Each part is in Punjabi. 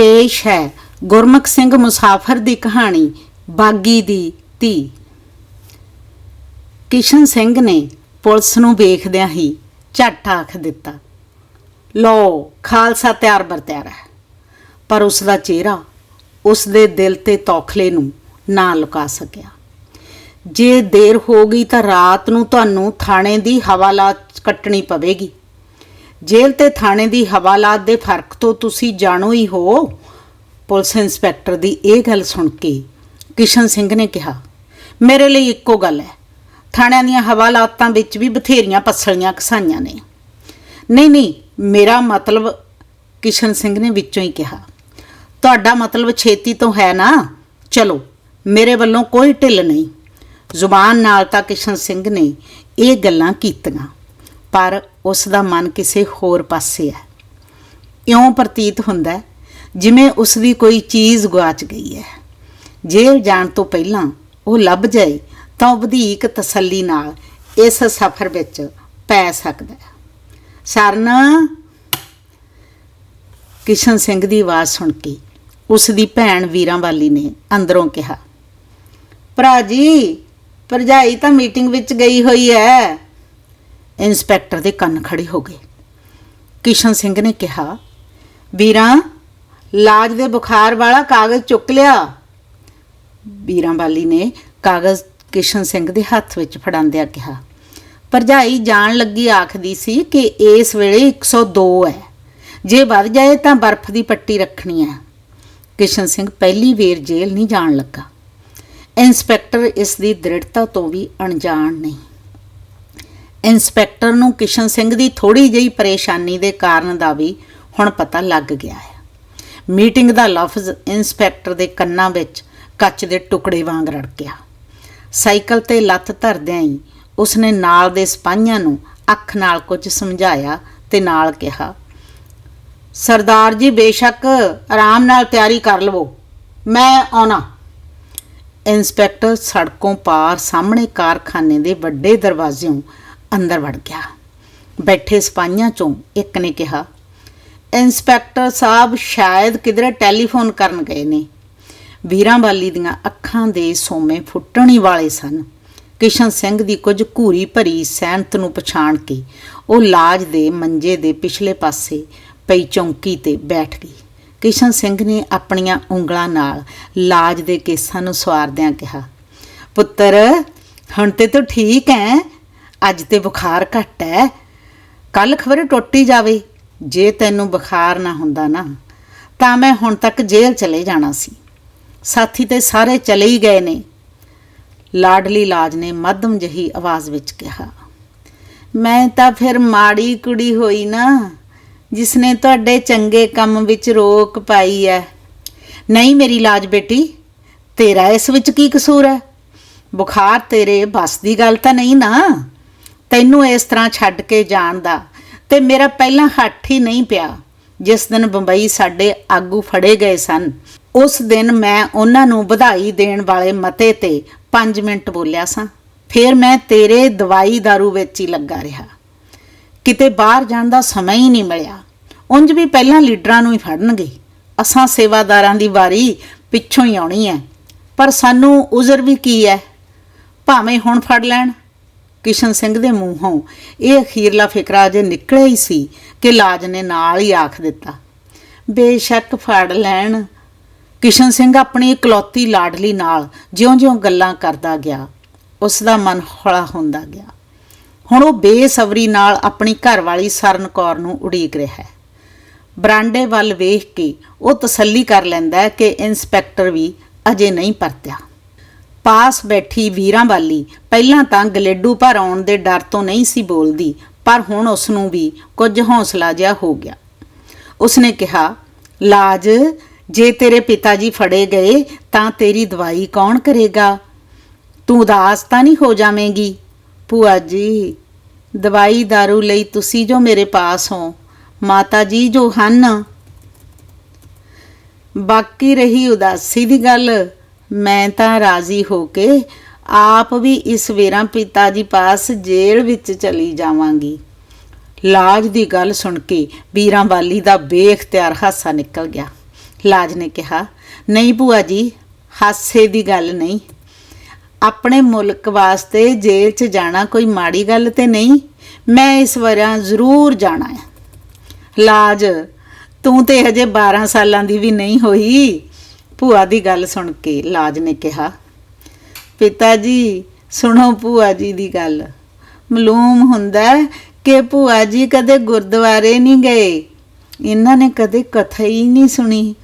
ਪੇਸ਼ ਹੈ। ਗੁਰਮੁਖ ਸਿੰਘ ਮੁਸਾਫਰ ਦੀ ਕਹਾਣੀ, ਬਾਗੀ ਦੀ ਧੀ। ਕਿਸ਼ਨ ਸਿੰਘ ਨੇ ਪੁਲਿਸ ਨੂੰ ਵੇਖਦਿਆਂ ਹੀ ਝੱਟ ਆਖ ਦਿੱਤਾ ਲੋ ਖਾਲਸਾ ਤਿਆਰ ਬਰ ਤਿਆਰ ਹੈ। ਪਰ ਉਸ ਦਾ ਚਿਹਰਾ ਉਸ ਦੇ ਦਿਲ ਤੇ ਤੌਖਲੇ ਨੂੰ ਨਾ ਲੁਕਾ ਸਕਿਆ। ਜੇ ਦੇਰ ਹੋ ਗਈ ਤਾਂ ਰਾਤ ਨੂੰ ਤੁਹਾਨੂੰ ਥਾਣੇ ਦੀ ਹਵਾਲਾਤ ਕੱਟਣੀ ਪਵੇਗੀ। ਜੇਲ੍ਹ ਤੇ ਥਾਣੇ ਦੀ ਹਵਾਲਾਤ ਦੇ ਫ਼ਰਕ ਤੋਂ ਤੁਸੀਂ ਜਾਣੋ ਹੀ ਹੋ। ਪੁਲਿਸ ਇੰਸਪੈਕਟਰ ਦੀ ਇਹ ਗੱਲ ਸੁਣ ਕੇ ਕਿਸ਼ਨ ਸਿੰਘ ਨੇ ਕਿਹਾ, ਮੇਰੇ ਲਈ ਇੱਕੋ ਗੱਲ ਹੈ। ਥਾਣਿਆਂ ਦੀਆਂ ਹਵਾਲਾਤਾਂ ਵਿੱਚ ਵੀ ਬਥੇਰੀਆਂ ਪਸਲੀਆਂ ਕਸਾਈਆਂ ਨੇ। ਨਹੀਂ ਨਹੀਂ, ਮੇਰਾ ਮਤਲਬ ਕਿਸ਼ਨ ਸਿੰਘ ਨੇ ਵਿੱਚੋਂ ਹੀ ਕਿਹਾ, ਤੁਹਾਡਾ ਮਤਲਬ ਛੇਤੀ ਤੋਂ ਹੈ ਨਾ? ਚਲੋ, ਮੇਰੇ ਵੱਲੋਂ ਕੋਈ ਢਿੱਲ ਨਹੀਂ। ਜ਼ੁਬਾਨ ਨਾਲ ਤਾਂ ਕਿਸ਼ਨ ਸਿੰਘ ਨੇ ਇਹ ਗੱਲਾਂ ਕੀਤੀਆਂ, ਪਰ ਉਸ ਦਾ ਮਨ ਕਿਸੇ ਹੋਰ ਪਾਸੇ ਹੈ। ਇਉਂ ਪ੍ਰਤੀਤ ਹੁੰਦਾ ਹੈ, ਜਿਵੇਂ ਉਸ ਦੀ ਕੋਈ ਚੀਜ਼ ਗਵਾਚ ਗਈ ਹੈ। ਜੇਲ੍ਹ ਜਾਣ ਤੋਂ ਪਹਿਲਾਂ ਉਹ ਲੱਭ ਜਾਏ, ਤਾਂ ਉਹ ਵਧੇਕ ਤਸੱਲੀ ਨਾਲ ਇਸ ਸਫ਼ਰ ਵਿੱਚ ਪੈ ਸਕਦਾ ਹੈ। ਸਰਨ, ਕਿਸ਼ਨ ਸਿੰਘ ਦੀ ਆਵਾਜ਼ ਸੁਣ ਕੇ ਉਸ ਦੀ ਭੈਣ ਵੀਰਾਂਵਾਲੀ ਨੇ ਅੰਦਰੋਂ ਕਿਹਾ, ਭਰਾ ਜੀ, ਭਰਜਾਈ ਤਾਂ ਮੀਟਿੰਗ ਵਿੱਚ ਗਈ ਹੋਈ ਹੈ। ਇੰਸਪੈਕਟਰ ਦੇ ਕੰਨ ਖੜੇ ਹੋ ਗਏ। ਕਿਸ਼ਨ ਸਿੰਘ ਨੇ ਕਿਹਾ, ਵੀਰਾਂ, ਲਾਜ ਦੇ ਬੁਖਾਰ ਵਾਲਾ ਕਾਗਜ਼ ਚੁੱਕ ਲਿਆ। ਵੀਰਾਂ ਵਾਲੀ ਨੇ ਕਾਗਜ਼ ਕਿਸ਼ਨ ਸਿੰਘ ਦੇ ਹੱਥ ਵਿੱਚ ਫੜਾਉਂਦਿਆਂ ਕਿਹਾ, ਭਰਜਾਈ, ਜਾਣ ਲੱਗੀ ਆਖਦੀ ਸੀ ਕਿ ਇਸ ਵੇਲੇ 102 ਹੈ। ਜੇ ਵੱਧ ਜਾਏ ਤਾਂ ਬਰਫ਼ ਦੀ ਪੱਟੀ ਰੱਖਣੀ ਹੈ। ਕਿਸ਼ਨ ਸਿੰਘ ਪਹਿਲੀ ਵੇਰ ਜੇਲ੍ਹ ਨਹੀਂ ਜਾਣ ਲੱਗਾ। ਇੰਸਪੈਕਟਰ ਇਸ ਦੀ ਦ੍ਰਿੜਤਾ ਤੋਂ ਵੀ ਅਣਜਾਣ ਨਹੀਂ। ਇੰਸਪੈਕਟਰ ਨੂੰ ਕਿਸ਼ਨ ਸਿੰਘ ਦੀ ਥੋੜੀ ਜਿਹੀ ਪਰੇਸ਼ਾਨੀ ਦੇ ਕਾਰਨ ਦਾ ਵੀ ਹੁਣ ਪਤਾ ਲੱਗ ਗਿਆ ਹੈ। ਮੀਟਿੰਗ ਦਾ ਲਫ਼ਜ਼ ਇੰਸਪੈਕਟਰ ਦੇ ਕੰਨਾਂ ਵਿੱਚ ਕੱਚ ਦੇ ਟੁਕੜੇ ਵਾਂਗ ਰੜਕਿਆ ਸਾਈਕਲ ਤੇ ਲੱਤ ਧਰਦਿਆਂ ਹੀ ਉਸਨੇ ਨਾਲ ਦੇ ਸਿਪਾਹੀਆਂ ਨੂੰ ਅੱਖ ਨਾਲ ਕੁਝ ਸਮਝਾਇਆ ਤੇ ਨਾਲ ਕਿਹਾ, ਸਰਦਾਰ ਜੀ, ਬੇਸ਼ੱਕ ਆਰਾਮ ਨਾਲ ਤਿਆਰੀ ਕਰ ਲਵੋ। ਮੈਂ ਆਉਣਾ। ਇੰਸਪੈਕਟਰ ਸੜਕੋਂ ਪਾਰ ਸਾਹਮਣੇ ਕਾਰਖਾਨੇ ਦੇ ਵੱਡੇ ਦਰਵਾਜ਼ਿਓਂ ਅੰਦਰ ਵੜ ਗਿਆ। ਬੈਠੇ ਸਿਪਾਹੀਆਂ ਚੋਂ ਇੱਕ ਨੇ ਕਿਹਾ, ਇੰਸਪੈਕਟਰ ਸਾਹਿਬ ਸ਼ਾਇਦ ਕਿਧਰੇ ਟੈਲੀਫੋਨ ਕਰਨ ਗਏ ਨੇ। ਵੀਰਾਂ ਵਾਲੀ ਦੀਆਂ ਅੱਖਾਂ ਦੇ ਸੋਮੇ ਫੁੱਟਣੀ ਵਾਲੇ ਸਨ। ਕਿਸ਼ਨ ਸਿੰਘ ਦੀ ਕੁਝ ਘੂਰੀ ਭਰੀ ਸਹਿਮਤ ਨੂੰ ਪਛਾਣ ਕੇ ਉਹ ਲਾਜ ਦੇ ਮੰਜੇ ਦੇ ਪਿਛਲੇ ਪਾਸੇ ਪਈ ਚੌਂਕੀ ਤੇ ਬੈਠ ਗਈ। ਕਿਸ਼ਨ ਸਿੰਘ ਨੇ ਆਪਣੀਆਂ ਉਂਗਲਾਂ ਨਾਲ ਲਾਜ ਦੇ ਕੇਸਾਂ ਨੂੰ ਸਵਾਰਦਿਆਂ ਕਿਹਾ, ਪੁੱਤਰ, ਹੁਣ ਤੇ ਤੂੰ ਠੀਕ ਹੈ? ਅੱਜ ਤੇ ਬੁਖਾਰ ਘੱਟ ਹੈ ਕੱਲ ਖਬਰ ਟੁੱਟੀ ਜਾਵੇ, ਜੇ ਤੈਨੂੰ ਬੁਖਾਰ ਨਾ ਹੁੰਦਾ ਨਾ, ਤਾਂ ਮੈਂ ਹੁਣ ਤੱਕ ਜੇਲ੍ਹ ਚਲੇ ਜਾਣਾ ਸੀ। ਸਾਥੀ ਤੇ ਸਾਰੇ ਚਲੇ ਹੀ ਗਏ ਨੇ। ਲਾਡਲੀ ਲਾਜ ਨੇ ਮੱਧਮ ਜਹੀ ਆਵਾਜ਼ ਵਿੱਚ ਕਿਹਾ, ਮੈਂ ਤਾਂ ਫਿਰ ਮਾੜੀ ਕੁੜੀ ਹੋਈ ਨਾ, ਜਿਸਨੇ ਤੁਹਾਡੇ ਚੰਗੇ ਕੰਮ ਵਿੱਚ ਰੋਕ ਪਾਈ ਹੈ ਨਹੀਂ ਮੇਰੀ ਲਾਜ ਬੇਟੀ, ਤੇਰਾ ਇਸ ਵਿੱਚ ਕੀ ਕਸੂਰ ਹੈ ਬੁਖਾਰ ਤੇਰੇ ਬਸ ਦੀ ਗੱਲ ਤਾਂ ਨਹੀਂ ਨਾ। ਤੈਨੂੰ ਇਸ ਤਰ੍ਹਾਂ ਛੱਡ ਕੇ ਜਾਣ ਦਾ। ਤੇ ਮੇਰਾ ਪਹਿਲਾਂ ਹੱਥ ਹੀ ਨਹੀਂ ਪਿਆ। ਜਿਸ ਦਿਨ ਬੰਬਈ ਸਾਡੇ ਆਗੂ ਫੜੇ ਗਏ ਸਨ, ਉਸ ਦਿਨ ਮੈਂ ਉਹਨਾਂ ਨੂੰ ਵਧਾਈ ਦੇਣ ਵਾਲੇ ਮਤੇ ਤੇ 5 ਮਿੰਟ ਬੋਲਿਆ ਸਾਂ। ਫਿਰ ਮੈਂ ਤੇਰੇ ਦਵਾਈ दारू ਵਿੱਚ ਹੀ ਲੱਗਾ ਰਿਹਾ। ਕਿਤੇ ਬਾਹਰ ਜਾਣ ਦਾ ਸਮਾਂ ਹੀ ਨਹੀਂ ਮਿਲਿਆ। ਉਂਝ ਵੀ ਪਹਿਲਾਂ ਲੀਡਰਾਂ ਨੂੰ ਹੀ ਫੜਨਗੇ। ਅਸਾਂ ਸੇਵਾਦਾਰਾਂ ਦੀ ਵਾਰੀ ਪਿੱਛੋਂ ਹੀ ਆਉਣੀ ਹੈ। ਪਰ ਸਾਨੂੰ ਉਜ਼ਰ ਵੀ ਕੀ ਹੈ? ਭਾਵੇਂ ਹੁਣ ਫੜ ਲੈਣ। ਕਿਸ਼ਨ ਸਿੰਘ ਦੇ ਮੂੰਹੋਂ। ਇਹ ਅਖੀਰਲਾ ਫਿਕਰਾ ਅਜੇ ਨਿਕਲਿਆ ਹੀ ਸੀ ਕਿ ਲਾਜ ਨੇ ਨਾਲ ਹੀ ਆਖ ਦਿੱਤਾ। ਬੇਸ਼ੱਕ ਫੜ ਲੈਣ। ਕਿਸ਼ਨ ਸਿੰਘ ਆਪਣੀ ਇਕਲੌਤੀ ਲਾਡਲੀ ਨਾਲ ਜਿਉਂ-ਜਿਉਂ ਗੱਲਾਂ ਕਰਦਾ ਗਿਆ। ਉਸ ਦਾ ਮਨ ਹੌਲਾ ਹੁੰਦਾ ਗਿਆ। ਹੁਣ ਉਹ ਬੇਸਬਰੀ ਨਾਲ ਆਪਣੀ ਘਰਵਾਲੀ ਸਰਨ ਕੌਰ ਨੂੰ ਉਡੀਕ ਰਿਹਾ ਹੈ। ਬਰਾਂਡੇ ਵੱਲ ਵੇਖ ਕੇ ਉਹ ਤਸੱਲੀ ਕਰ ਲੈਂਦਾ ਹੈ ਕਿ ਇੰਸਪੈਕਟਰ ਵੀ ਅਜੇ ਨਹੀਂ ਪਰਤਿਆ। ਪਾਸ ਬੈਠੀ ਵੀਰਾਂ ਵਾਲੀ। ਪਹਿਲਾਂ ਤਾਂ ਗਲੇਡੂ ਭਰ ਆਉਣ ਦੇ ਡਰ ਤੋਂ ਨਹੀਂ ਸੀ ਬੋਲਦੀ, ਪਰ ਹੁਣ ਉਸ ਨੂੰ ਵੀ ਕੁਝ ਹੌਸਲਾ ਜਿਹਾ ਹੋ ਗਿਆ। ਉਸਨੇ ਕਿਹਾ, ਲਾਜ, ਜੇ ਤੇਰੇ ਪਿਤਾ ਜੀ ਫੜੇ ਗਏ, ਤਾਂ ਤੇਰੀ ਦਵਾਈ ਕੌਣ ਕਰੇਗਾ? ਤੂੰ ਉਦਾਸ ਤਾਂ ਨਹੀਂ ਹੋ ਜਾਵੇਂਗੀ? ਭੂਆ ਜੀ, ਦਵਾਈ दारू ਲਈ ਤੁਸੀਂ ਜੋ ਮੇਰੇ ਪਾਸ ਹੋ, ਮਾਤਾ ਜੀ ਜੋ ਹਨ। ਬਾਕੀ ਰਹੀ ਉਦਾਸੀ ਦੀ ਗੱਲ। ਮੈਂ ਤਾਂ ਰਾਜ਼ੀ ਹੋ ਕੇ ਆਪ ਵੀ ਇਸ ਵੇਰਾ ਪਿਤਾ ਜੀ ਪਾਸ ਜੇਲ੍ਹ ਵਿੱਚ ਚਲੀ ਜਾਵਾਂਗੀ। ਲਾਜ ਦੀ ਗੱਲ ਸੁਣ ਕੇ ਵੀਰਾਂ ਵਾਲੀ ਦਾ ਬੇਖਤਿਆਰ ਹਾਸਾ ਨਿਕਲ ਗਿਆ। ਲਾਜ ਨੇ ਕਿਹਾ, ਨਹੀਂ ਭੂਆ ਜੀ, ਹਾਸੇ ਦੀ ਗੱਲ ਨਹੀਂ। ਆਪਣੇ ਮੁਲਕ ਵਾਸਤੇ ਜੇਲ੍ਹ 'ਚ ਜਾਣਾ ਕੋਈ ਮਾੜੀ ਗੱਲ ਤੇ ਨਹੀਂ। ਮੈਂ ਇਸ ਵਾਰਾਂ ਜ਼ਰੂਰ ਜਾਣਾ ਹੈ ਲਾਜ, ਤੂੰ ਤੇ ਹਜੇ 12 ਸਾਲਾਂ ਦੀ ਵੀ ਨਹੀਂ ਹੋਈ। ਭੂਆ ਦੀ ਗੱਲ ਸੁਣ ਕੇ ਲਾਜ ਨੇ ਕਿਹਾ, ਪਿਤਾ ਜੀ, ਸੁਣੋ ਭੂਆ ਜੀ ਦੀ ਗੱਲ। ਮਲੂਮ ਹੁੰਦਾ ਕਿ ਭੂਆ ਜੀ ਕਦੇ ਗੁਰਦੁਆਰੇ ਨਹੀਂ ਗਏ। ਇਹਨਾਂ ਨੇ ਕਦੇ ਕਥਾ ਹੀ ਨਹੀਂ ਸੁਣੀ।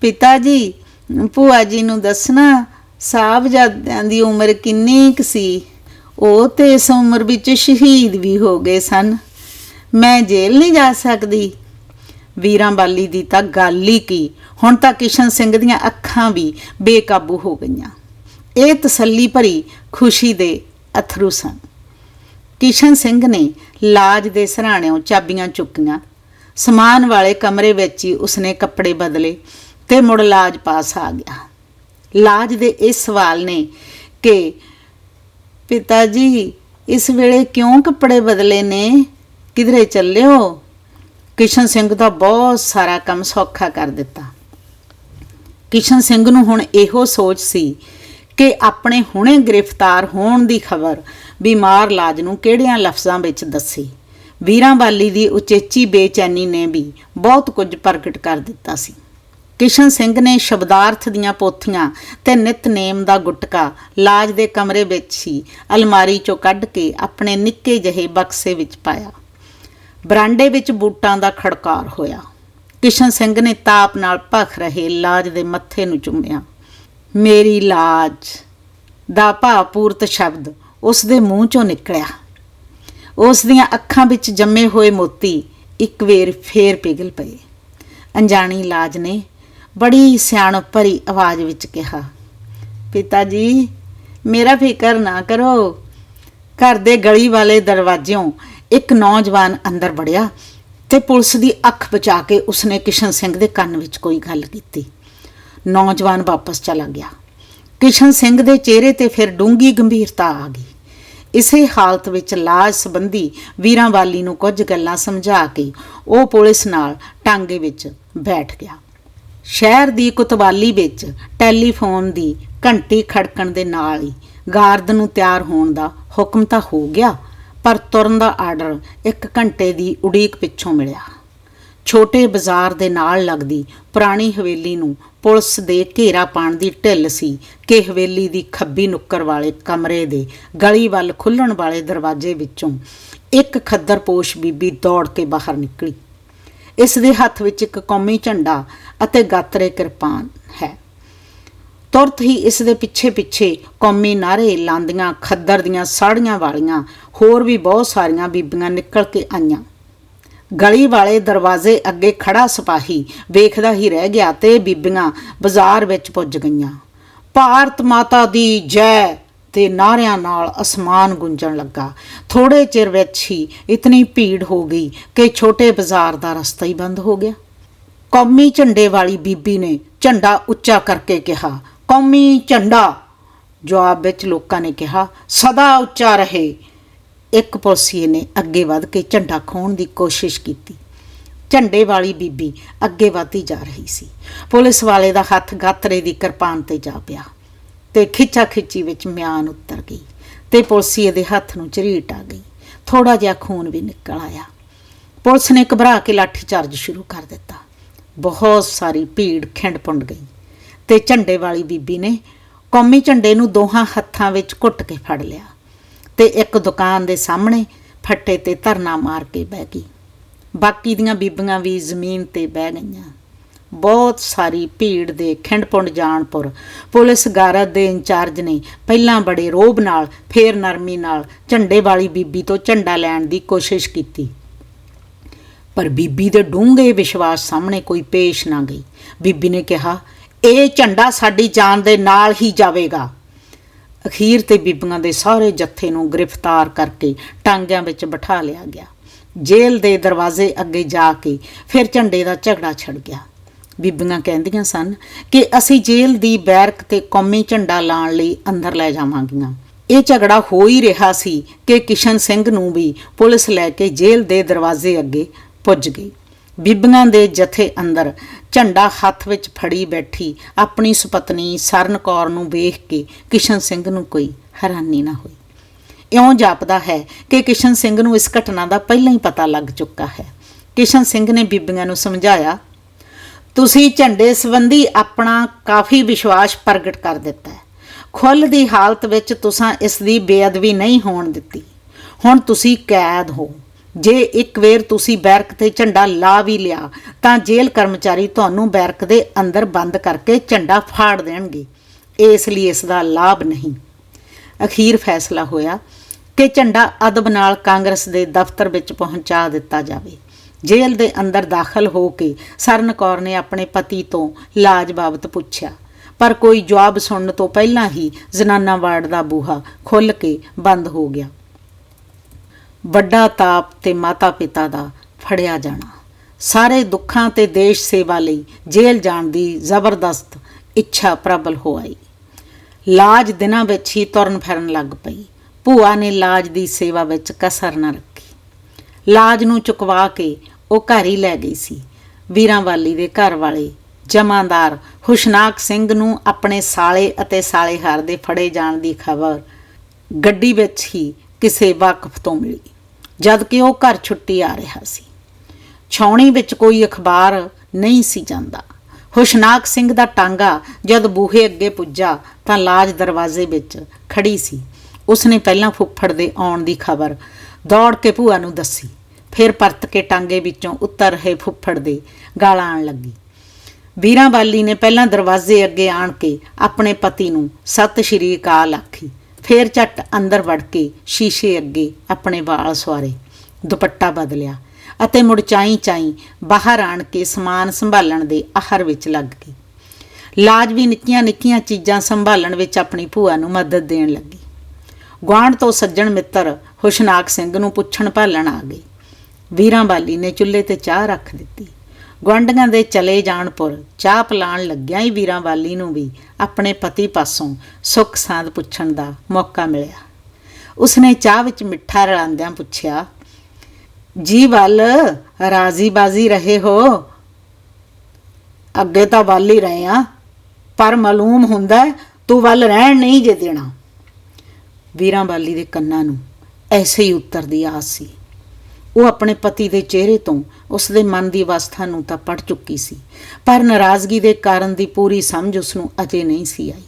ਪਿਤਾ ਜੀ, ਭੂਆ ਜੀ ਨੂੰ ਦੱਸਣਾ, ਸਾਹਿਬਜ਼ਾਦਿਆਂ ਦੀ ਉਮਰ ਕਿੰਨੀ ਕੁ ਸੀ? ਉਹ ਤੇ ਇਸ ਉਮਰ ਵਿੱਚ ਸ਼ਹੀਦ ਵੀ ਹੋ ਗਏ ਸਨ। ਮੈਂ ਜੇਲ੍ਹ ਨਹੀਂ ਜਾ ਸਕਦੀ। ਵੀਰਾਂ ਬਾਲੀ ਦੀ ਤਾਂ ਗੱਲ ਹੀ ਕੀ? ਹੁਣ ਤਾਂ ਕਿਸ਼ਨ ਸਿੰਘ ਦੀਆਂ ਅੱਖਾਂ ਵੀ ਬੇਕਾਬੂ ਹੋ ਗਈਆਂ। ਇਹ ਤਸੱਲੀ ਭਰੀ ਖੁਸ਼ੀ ਦੇ ਅਥਰੂ ਸਨ। ਕਿਸ਼ਨ ਸਿੰਘ ਨੇ ਲਾਜ ਦੇ ਸਰਾਣਿਓਂ ਚਾਬੀਆਂ ਚੁੱਕੀਆਂ। ਸਮਾਨ ਵਾਲੇ ਕਮਰੇ ਵਿੱਚ ਹੀ ਉਸਨੇ ਕੱਪੜੇ ਬਦਲੇ ਤੇ ਮੁੜ ਲਾਜ ਪਾਸ ਆ ਗਿਆ। ਲਾਜ ਦੇ ਇਸ ਸਵਾਲ ਨੇ ਕਿ, ਪਿਤਾ ਜੀ, ਇਸ ਵੇਲੇ ਕਿਉਂ ਕੱਪੜੇ ਬਦਲੇ ਨੇ? ਕਿਧਰੇ ਚੱਲੇ ਹੋ? ਕਿਸ਼ਨ ਸਿੰਘ ਦਾ ਬਹੁਤ ਸਾਰਾ ਕੰਮ ਸੌਖਾ ਕਰ ਦਿੱਤਾ। ਕਿਸ਼ਨ ਸਿੰਘ ਨੂੰ ਹੁਣ ਇਹੋ ਸੋਚ ਸੀ ਕਿ ਆਪਣੇ ਹੁਣੇ ਗ੍ਰਿਫਤਾਰ ਹੋਣ ਦੀ ਖਬਰ ਬਿਮਾਰ ਲਾਜ ਨੂੰ ਕਿਹੜਿਆਂ ਲਫ਼ਜ਼ਾਂ ਵਿੱਚ ਦੱਸੀ। ਵੀਰਾਂ ਵਾਲੀ ਦੀ ਉਚੇਚੀ ਬੇਚੈਨੀ ਨੇ ਵੀ ਬਹੁਤ ਕੁਝ ਪ੍ਰਗਟ ਕਰ ਦਿੱਤਾ ਸੀ। ਕਿਸ਼ਨ ਸਿੰਘ ਨੇ ਸ਼ਬਦਾਰਥ ਦੀਆਂ ਪੋਥੀਆਂ ਤੇ ਨਿਤਨੇਮ ਦਾ ਗੁਟਕਾ ਲਾਜ ਦੇ ਕਮਰੇ ਵਿੱਚ ਹੀ ਅਲਮਾਰੀ ਚੋਂ ਕੱਢ ਕੇ ਆਪਣੇ ਨਿੱਕੇ ਜਿਹੇ ਬਕਸੇ ਵਿੱਚ ਪਾਇਆ। ਬਰਾਂਡੇ ਵਿੱਚ ਬੂਟਾਂ ਦਾ ਖੜਕਾਰ ਹੋਇਆ। ਕਿਸ਼ਨ ਸਿੰਘ ਨੇ ਤਾਪ ਨਾਲ ਭਖ ਰਹੇ ਲਾਜ ਦੇ ਮੱਥੇ ਨੂੰ ਚੁੰਮਿਆ। ਮੇਰੀ ਲਾਜ ਦਾ ਭਾਪੂਰਤ ਸ਼ਬਦ ਉਸ ਦੇ ਮੂੰਹ ਚੋਂ ਨਿਕਲਿਆ। ਉਸ ਦੀਆਂ ਅੱਖਾਂ ਵਿੱਚ ਜੰਮੇ ਹੋਏ ਮੋਤੀ ਇੱਕ ਵੇਰ ਫੇਰ ਪਿਘਲ ਪਏ। ਅਣਜਾਣੀ ਲਾਜ ਨੇ ਬੜੀ ਸਿਆਣਪ ਭਰੀ ਆਵਾਜ਼ ਵਿੱਚ ਕਿਹਾ, ਪਿਤਾ ਜੀ, ਮੇਰਾ ਫਿਕਰ ਨਾ ਕਰੋ। ਘਰ ਦੇ ਗਲੀ ਵਾਲੇ ਦਰਵਾਜ਼ਿਓਂ ਇੱਕ ਨੌਜਵਾਨ ਅੰਦਰ ਵੜਿਆ ਤੇ ਪੁਲਿਸ ਦੀ ਅੱਖ ਬਚਾ ਕੇ ਉਸਨੇ ਕਿਸ਼ਨ ਸਿੰਘ ਦੇ ਕੰਨ ਵਿੱਚ ਕੋਈ ਗੱਲ ਕੀਤੀ। ਨੌਜਵਾਨ ਵਾਪਸ ਚਲਾ ਗਿਆ। ਕਿਸ਼ਨ ਸਿੰਘ ਦੇ ਚਿਹਰੇ ਤੇ ਫਿਰ ਡੂੰਗੀ ਗੰਭੀਰਤਾ ਆ ਗਈ। ਇਸੇ ਹਾਲਤ ਵਿੱਚ ਲਾਜ ਸੰਬੰਧੀ ਵੀਰਾਂ ਵਾਲੀ ਨੂੰ ਕੁਝ ਗੱਲਾਂ ਸਮਝਾ ਕੇ ਉਹ ਪੁਲਿਸ ਨਾਲ ਟਾਂਗੇ ਵਿੱਚ ਬੈਠ ਗਿਆ। ਸ਼ਹਿਰ ਦੀ ਕੁਤਵਾਲੀ ਵਿੱਚ ਟੈਲੀਫੋਨ ਦੀ ਘੰਟੀ ਖੜਕਣ ਦੇ ਨਾਲ ਹੀ ਗਾਰਦ ਨੂੰ ਤਿਆਰ ਹੋਣ ਦਾ ਹੁਕਮ ਤਾਂ ਹੋ ਗਿਆ। ਪਰ ਤੁਰਨ ਦਾ ਆਰਡਰ ਇੱਕ ਘੰਟੇ ਦੀ ਉਡੀਕ ਪਿੱਛੋਂ ਮਿਲਿਆ। ਛੋਟੇ ਬਾਜ਼ਾਰ ਦੇ ਨਾਲ ਲੱਗਦੀ ਪੁਰਾਣੀ ਹਵੇਲੀ ਨੂੰ ਪੁਲਿਸ ਦੇ ਘੇਰਾ ਪਾਣ ਦੀ ਢਿੱਲ ਸੀ ਕਿ ਹਵੇਲੀ ਦੀ ਖੱਬੀ ਨੁੱਕਰ ਵਾਲੇ ਕਮਰੇ ਦੇ ਗਲੀ ਵੱਲ ਖੁੱਲਣ ਵਾਲੇ ਦਰਵਾਜ਼ੇ ਵਿੱਚੋਂ ਇੱਕ ਖੱਦਰਪੋਸ਼ ਬੀਬੀ ਦੌੜ ਕੇ ਬਾਹਰ ਨਿਕਲੀ। ਇਸ ਦੇ ਹੱਥ ਵਿੱਚ ਇੱਕ ਕੌਮੀ ਝੰਡਾ ਅਤੇ ਗਾਤਰੇ ਕਿਰਪਾਨ ਹੈ। ਤੁਰਤ ਹੀ ਇਸ ਦੇ ਪਿੱਛੇ ਪਿੱਛੇ ਕੌਮੀ ਨਾਰੇ ਲਾਂਦੀਆਂ ਖੱਦਰ ਦੀਆਂ ਸਾੜੀਆਂ ਵਾਲੀਆਂ ਹੋਰ ਵੀ ਬਹੁਤ ਸਾਰੀਆਂ ਬੀਬੀਆਂ ਨਿਕਲ ਕੇ ਆਈਆਂ। ਗਲੀ ਵਾਲੇ ਦਰਵਾਜ਼ੇ ਅੱਗੇ ਖੜਾ ਸਿਪਾਹੀ ਵੇਖਦਾ ਹੀ ਰਹਿ ਗਿਆ ਤੇ ਬੀਬੀਆਂ ਬਾਜ਼ਾਰ ਵਿੱਚ ਪੁੱਜ ਗਈਆਂ। ਭਾਰਤ ਮਾਤਾ ਦੀ ਜੈ ਤੇ ਨਾਰਿਆਂ ਨਾਲ ਅਸਮਾਨ ਗੁੰਜਣ ਲੱਗਾ। ਥੋੜੇ ਚਿਰ ਵਿੱਚ ਹੀ ਇਤਨੀ ਭੀੜ ਹੋ ਗਈ ਕਿ ਛੋਟੇ ਬਾਜ਼ਾਰ ਦਾ ਰਸਤਾ ਹੀ ਬੰਦ ਹੋ ਗਿਆ। ਕੌਮੀ ਝੰਡੇ ਵਾਲੀ ਬੀਬੀ ਨੇ ਝੰਡਾ ਉੱਚਾ ਕਰਕੇ ਕਿਹਾ, ਕੌਮੀ ਝੰਡਾ। ਜਵਾਬ ਵਿੱਚ ਲੋਕਾਂ ਨੇ ਕਿਹਾ, ਸਦਾ ਉੱਚਾ ਰਹੇ। ਇੱਕ ਪੁਲਸੀਏ ਨੇ ਅੱਗੇ ਵੱਧ ਕੇ ਝੰਡਾ ਖੋਣ ਦੀ ਕੋਸ਼ਿਸ਼ ਕੀਤੀ। ਝੰਡੇ ਵਾਲੀ ਬੀਬੀ ਅੱਗੇ ਵਧਦੀ ਜਾ ਰਹੀ ਸੀ। ਪੁਲਿਸ ਵਾਲੇ ਦਾ ਹੱਥ ਗਾਤਰੇ ਦੀ ਕਿਰਪਾਨ ਤੇ ਜਾ ਪਿਆ ਤੇ ਖਿੱਚਾ ਖਿੱਚੀ ਵਿੱਚ ਮਿਆਨ ਉਤਰ ਗਈ ਤੇ ਪੁਲਸੀਏ ਦੇ ਹੱਥ ਨੂੰ ਝਰੀਟ ਆ ਗਈ। ਥੋੜਾ ਜਿਹਾ ਖੂਨ ਵੀ ਨਿਕਲ ਆਇਆ। ਪੁਲਿਸ ਨੇ ਘਬਰਾ ਕੇ ਲਾਠੀ ਚਾਰਜ ਸ਼ੁਰੂ ਕਰ ਦਿੱਤਾ। ਬਹੁਤ ਸਾਰੀ ਭੀੜ ਖਿੰਡ ਪੁੰਡ ਗਈ ਤੇ ਝੰਡੇ ਵਾਲੀ ਬੀਬੀ ਨੇ ਕੌਮੀ ਝੰਡੇ ਨੂੰ ਦੋਹਾਂ ਹੱਥਾਂ ਵਿੱਚ ਘੁੱਟ ਕੇ ਫੜ ਲਿਆ। ਤੇ ਇੱਕ ਦੁਕਾਨ ਦੇ ਸਾਹਮਣੇ ਫੱਟੇ ਤੇ ਧਰਨਾ ਮਾਰ ਕੇ ਬਹਿ ਗਈ। ਬਾਕੀ ਦੀਆਂ ਬੀਬੀਆਂ ਵੀ ਜ਼ਮੀਨ ਤੇ ਬਹਿ ਗਈਆਂ। ਬਹੁਤ ਸਾਰੀ ਭੀੜ ਦੇ ਖਿੰਡਪੁੰਡ ਜਾਣਪੁਰ ਪੁਲਿਸ ਗਾਰਦ ਦੇ ਇੰਚਾਰਜ ਨੇ ਪਹਿਲਾਂ ਬੜੇ ਰੋਬ ਨਾਲ, ਫੇਰ ਨਰਮੀ ਨਾਲ ਝੰਡੇ ਵਾਲੀ ਬੀਬੀ ਤੋਂ ਝੰਡਾ ਲੈਣ ਦੀ ਕੋਸ਼ਿਸ਼ ਕੀਤੀ। ਪਰ ਬੀਬੀ ਦੇ ਡੂੰਘੇ ਵਿਸ਼ਵਾਸ ਸਾਹਮਣੇ ਕੋਈ ਪੇਸ਼ ਨਾ ਗਈ। ਬੀਬੀ ਨੇ ਕਿਹਾ, ਇਹ ਝੰਡਾ ਸਾਡੀ ਜਾਨ ਦੇ ਨਾਲ ਹੀ ਜਾਵੇਗਾ। ਅਖੀਰ ਤੇ ਬੀਬੀਆਂ ਦੇ ਸਾਰੇ ਜੱਥੇ ਨੂੰ ਗ੍ਰਿਫਤਾਰ ਕਰਕੇ ਟਾਂਗਿਆਂ ਵਿੱਚ ਬਿਠਾ ਲਿਆ ਗਿਆ। ਜੇਲ੍ਹ ਦੇ ਦਰਵਾਜ਼ੇ ਅੱਗੇ ਜਾ ਕੇ ਫਿਰ ਝੰਡੇ ਦਾ ਝਗੜਾ ਛਿੜ ਗਿਆ। ਬੀਬੀਆਂ ਕਹਿੰਦੀਆਂ ਸਨ ਕਿ ਅਸੀਂ ਜੇਲ੍ਹ ਦੀ ਬੈਰਕ ਤੇ ਕੌਮੀ ਝੰਡਾ ਲਾਉਣ ਲਈ ਅੰਦਰ ਲੈ ਜਾਵਾਂਗੀਆਂ। ਇਹ ਝਗੜਾ ਹੋ ਹੀ ਰਿਹਾ ਸੀ ਕਿ ਕਿਸ਼ਨ ਸਿੰਘ ਨੂੰ ਵੀ ਪੁਲਿਸ ਲੈ ਕੇ ਜੇਲ੍ਹ ਦੇ ਦਰਵਾਜ਼ੇ ਅੱਗੇ ਪੁੱਜ ਗਈ। ਬੀਬੀਆਂ ਦੇ ਜਥੇ ਅੰਦਰ ਝੰਡਾ ਹੱਥ ਵਿੱਚ ਫੜੀ ਬੈਠੀ ਆਪਣੀ ਸੁਪਤਨੀ ਸਰਨ ਕੌਰ ਨੂੰ ਵੇਖ ਕੇ ਕਿਸ਼ਨ ਸਿੰਘ ਨੂੰ ਕੋਈ ਹੈਰਾਨੀ ਨਾ ਹੋਈ। ਇਉਂ ਜਾਪਦਾ ਹੈ ਕਿ ਕਿਸ਼ਨ ਸਿੰਘ ਨੂੰ ਇਸ ਘਟਨਾ ਦਾ ਪਹਿਲਾਂ ਹੀ ਪਤਾ ਲੱਗ ਚੁੱਕਾ ਹੈ। ਕਿਸ਼ਨ ਸਿੰਘ ਨੇ ਬੀਬੀਆਂ ਨੂੰ ਸਮਝਾਇਆ, ਤੁਸੀਂ ਝੰਡੇ ਸੰਬੰਧੀ ਆਪਣਾ ਕਾਫੀ ਵਿਸ਼ਵਾਸ ਪ੍ਰਗਟ ਕਰ ਦਿੱਤਾ ਹੈ। ਖੁੱਲ ਦੀ ਹਾਲਤ ਵਿੱਚ ਤੁਸੀਂ ਇਸ ਦੀ ਬੇਅਦਬੀ ਨਹੀਂ ਹੋਣ ਦਿੱਤੀ। ਹੁਣ ਤੁਸੀਂ ਕੈਦ ਹੋ। ਜੇ ਇੱਕ ਵੇਰ ਤੁਸੀਂ ਬੈਰਕ ਤੇ ਝੰਡਾ ਲਾ ਵੀ ਲਿਆ, ਤਾਂ ਜੇਲ੍ਹ ਕਰਮਚਾਰੀ ਤੁਹਾਨੂੰ ਬੈਰਕ ਦੇ ਅੰਦਰ ਬੰਦ ਕਰਕੇ ਝੰਡਾ ਫਾੜ ਦੇਣਗੇ। ਇਸ ਲਈ ਇਸ ਦਾ ਲਾਭ ਨਹੀਂ। ਅਖੀਰ ਫੈਸਲਾ ਹੋਇਆ ਕਿ ਝੰਡਾ ਅਦਬ ਨਾਲ ਕਾਂਗਰਸ ਦੇ ਦਫ਼ਤਰ ਵਿੱਚ ਪਹੁੰਚਾ ਦਿੱਤਾ ਜਾਵੇ। ਜੇਲ੍ਹ ਦੇ ਅੰਦਰ ਦਾਖਲ ਹੋ ਕੇ ਸਰਨ ਕੌਰ ਨੇ ਆਪਣੇ ਪਤੀ ਤੋਂ ਲਾਜ ਬਾਬਤ ਪੁੱਛਿਆ, ਪਰ ਕੋਈ ਜਵਾਬ ਸੁਣਨ ਤੋਂ ਪਹਿਲਾਂ ਹੀ ਜ਼ਨਾਨਾ ਵਾਰਡ ਦਾ ਬੂਹਾ ਖੁੱਲ ਕੇ ਬੰਦ ਹੋ ਗਿਆ। ਵੱਡਾ ਤਾਪ ਤੇ ਮਾਤਾ ਪਿਤਾ ਦਾ ਫੜਿਆ ਜਾਣਾ। ਸਾਰੇ ਦੁੱਖਾਂ ਤੇ ਦੇਸ਼ ਸੇਵਾ ਲਈ ਜੇਲ੍ਹ ਜਾਣ ਦੀ ਜ਼ਬਰਦਸਤ ਇੱਛਾ ਪ੍ਰਬਲ ਹੋ ਆਈ। ਲਾਜ ਦਿਨਾਂ ਵਿੱਚ ਹੀ ਤੁਰਨ ਫਿਰਨ ਲੱਗ ਪਈ। ਭੂਆ ਨੇ ਲਾਜ ਦੀ ਸੇਵਾ ਵਿੱਚ ਕਸਰ ਨਾ ਰੱਖੀ। ਲਾਜ ਨੂੰ ਚੁਕਵਾ ਕੇ ਉਹ ਘਰ ਹੀ ਲੈ ਗਈ ਸੀ। ਵੀਰਾਂਵਾਲੀ ਦੇ ਘਰ ਵਾਲੇ ਜਮਾਂਦਾਰ ਹੁਸ਼ਨਾਕ ਸਿੰਘ ਨੂੰ ਆਪਣੇ ਸਾਲੇ ਅਤੇ ਸਾਲੇਹਾਰ ਦੇ ਫੜੇ ਜਾਣ ਦੀ ਖਬਰ ਗੱਡੀ ਵਿੱਚ ਹੀ ਕਿਸੇ ਵਾਕਫ ਤੋਂ ਮਿਲੀ। ਜਦ ਕਿ ਉਹ ਘਰ ਛੁੱਟੀ ਆ ਰਿਹਾ ਸੀ। ਛਾਉਣੀ ਵਿੱਚ ਕੋਈ ਅਖਬਾਰ ਨਹੀਂ ਸੀ ਜਾਂਦਾ। ਹੁਸ਼ਨਾਕ ਸਿੰਘ ਦਾ ਟਾਂਗਾ ਜਦ ਬੂਹੇ ਅੱਗੇ ਪੁੱਜਾ ਤਾਂ ਲਾਜ ਦਰਵਾਜ਼ੇ ਵਿੱਚ ਖੜੀ ਸੀ। ਉਸਨੇ ਪਹਿਲਾਂ ਫੁੱਫੜ ਦੇ ਆਉਣ ਦੀ ਖਬਰ ਦੌੜ ਕੇ ਭੂਆ ਨੂੰ ਦੱਸੀ। ਫਿਰ ਪਰਤ ਕੇ ਟਾਂਗੇ ਵਿੱਚੋਂ ਉੱਤਰ ਰਹੇ ਫੁੱਫੜ ਦੇ ਗਾਲਾਂ ਆਣ ਲੱਗੀ। ਵੀਰਾਂ ਬਾਲੀ ਨੇ ਪਹਿਲਾਂ ਦਰਵਾਜ਼ੇ ਅੱਗੇ ਆਣ ਕੇ ਆਪਣੇ ਪਤੀ ਨੂੰ ਸਤਿ ਸ਼੍ਰੀ ਅਕਾਲ ਆਖੀ। ਫੇਰ ਝੱਟ ਅੰਦਰ ਵੜ ਕੇ ਸ਼ੀਸ਼ੇ ਅੱਗੇ ਆਪਣੇ ਵਾਲ ਸਵਾਰੇ। ਦੁਪੱਟਾ ਬਦਲਿਆ ਅਤੇ ਮੁੜ ਚਾਈ ਚਾਈ ਬਾਹਰ ਆਣ ਕੇ ਸਮਾਨ ਸੰਭਾਲਣ ਦੇ ਆਹਰ ਵਿੱਚ ਲੱਗ ਗਈ। ਲਾਜ ਵੀ ਨਿੱਕੀਆਂ ਨਿੱਕੀਆਂ ਚੀਜ਼ਾਂ ਸੰਭਾਲਣ ਵਿੱਚ ਆਪਣੀ ਭੂਆ ਨੂੰ ਮਦਦ ਦੇਣ ਲੱਗੀ। ਗੁਆਂਢ ਤੋਂ ਸੱਜਣ ਮਿੱਤਰ ਹੁਸ਼ਨਾਕ ਸਿੰਘ ਨੂੰ ਪੁੱਛਣ ਭਾਲਣ ਆ ਗਏ। ਵੀਰਾਂ ਬਾਲੀ ਨੇ ਚੁੱਲ੍ਹੇ ਤੇ ਚਾਹ ਰੱਖ ਦਿੱਤੀ। ਗੁਆਂਢੀਆਂ ਦੇ ਚਲੇ ਜਾਣ ਪਰ ਚਾਹ ਪਿਲਾਣ ਲੱਗਿਆ ਹੀ ਵੀਰਾਂ ਵਾਲੀ ਨੂੰ ਵੀ ਆਪਣੇ ਪਤੀ ਪਾਸੋਂ ਸੁੱਖ ਸਾਂਦ ਪੁੱਛਣ ਦਾ ਮੌਕਾ ਮਿਲਿਆ। ਉਸਨੇ ਚਾਹ ਵਿੱਚ ਮਿੱਠਾ ਰਲਾਉਂਦਿਆਂ ਪੁੱਛਿਆ, ਜੀ ਵੱਲ ਰਾਜ਼ੀ ਬਾਜ਼ੀ ਰਹੇ ਹੋ? ਅੱਗੇ ਤਾਂ ਵੱਲ ਹੀ ਰਹੇ ਆ, ਪਰ ਮਾਲੂਮ ਹੁੰਦਾ ਤੂੰ ਵੱਲ ਰਹਿਣ ਨਹੀਂ ਜੇ ਦੇਣਾ। ਵੀਰਾਂ ਵਾਲੀ ਦੇ ਕੰਨਾਂ ਨੂੰ ਐਸੇ ਹੀ ਉੱਤਰ ਦੀ ਆਸ ਸੀ। ਉਹ ਆਪਣੇ ਪਤੀ ਦੇ ਚਿਹਰੇ ਤੋਂ ਉਸ ਦੇ ਮਨ ਦੀ ਅਵਸਥਾ ਨੂੰ ਤਾਂ ਪੜ ਚੁੱਕੀ ਸੀ, ਪਰ ਨਾਰਾਜ਼ਗੀ ਦੇ ਕਾਰਨ ਦੀ ਪੂਰੀ ਸਮਝ ਉਸ ਨੂੰ ਅਜੇ ਨਹੀਂ ਸੀ ਆਈ।